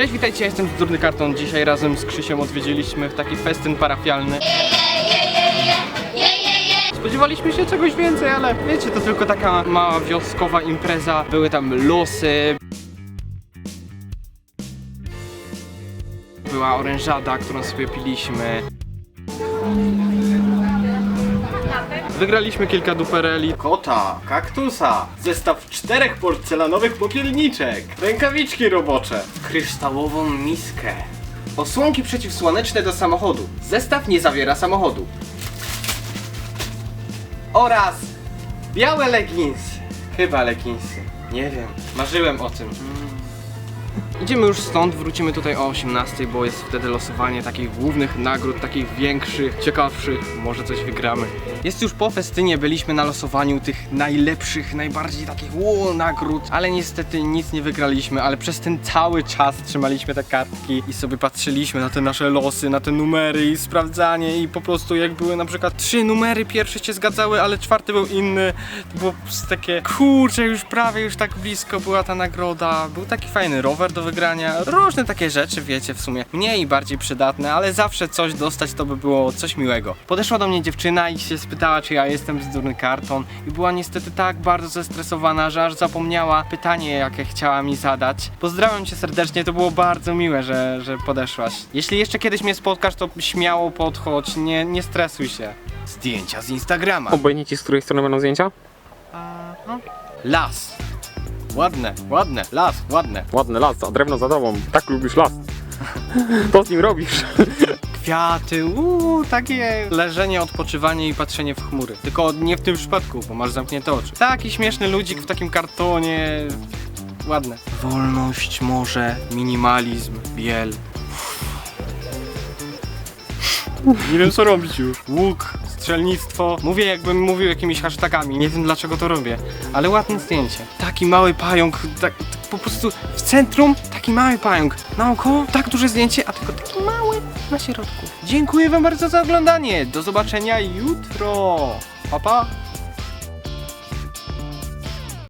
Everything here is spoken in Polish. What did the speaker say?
Cześć, witajcie, ja jestem Durny Karton. Dzisiaj razem z Krzysiem odwiedziliśmy taki festyn parafialny. Spodziewaliśmy się czegoś więcej, ale wiecie, to tylko taka mała wioskowa impreza. Były tam losy. Była orężada, którą sobie piliśmy. Wygraliśmy kilka dupereli. Kota, kaktusa, zestaw czterech porcelanowych popielniczek, rękawiczki robocze, kryształową miskę, osłonki przeciwsłoneczne do samochodu. Zestaw nie zawiera samochodu. Oraz białe leginsy. Chyba leginsy. Nie wiem. Marzyłem o tym. Idziemy już stąd, wrócimy tutaj o 18, bo jest wtedy losowanie takich głównych nagród, takich większych, ciekawszych, może coś wygramy. Jest już po festynie, byliśmy na losowaniu tych najlepszych, najbardziej takich ło, nagród, ale niestety nic nie wygraliśmy, ale przez ten cały czas trzymaliśmy te kartki i sobie patrzyliśmy na te nasze losy, na te numery i sprawdzanie i po prostu jak były na przykład trzy numery pierwsze się zgadzały, ale czwarty był inny, to było takie kurczę, już prawie, już tak blisko była ta nagroda, był taki fajny rower do wygrania, różne takie rzeczy, wiecie, w sumie mniej i bardziej przydatne, ale zawsze coś dostać to by było coś miłego. Podeszła do mnie dziewczyna i się spytała, czy ja jestem zdurny karton i była niestety tak bardzo zestresowana, że aż zapomniała pytanie, jakie chciała mi zadać. Pozdrawiam cię serdecznie, to było bardzo miłe, że, że podeszłaś. Jeśli jeszcze kiedyś mnie spotkasz, to śmiało podchodź, nie, nie stresuj się. Zdjęcia z Instagrama. Obojętnie ci, z której strony będą zdjęcia? Las. Ładne, ładne, las, ładne. Ładny las, a drewno za tobą. Tak lubisz las. To z nim robisz. Kwiaty, uuu, takie leżenie, odpoczywanie i patrzenie w chmury. Tylko nie w tym przypadku, bo masz zamknięte oczy. Taki śmieszny ludzik w takim kartonie. Ładne. Wolność, morze, minimalizm, biel. Nie wiem co robić już. Łuk, strzelnictwo. Mówię jakbym mówił jakimiś hashtagami. Nie wiem dlaczego to robię. Ale ładne zdjęcie. Taki mały pająk, tak, tak po prostu w centrum taki mały pająk. Naokoło tak duże zdjęcie, a tylko taki mały na środku. Dziękuję wam bardzo za oglądanie. Do zobaczenia jutro. Pa pa.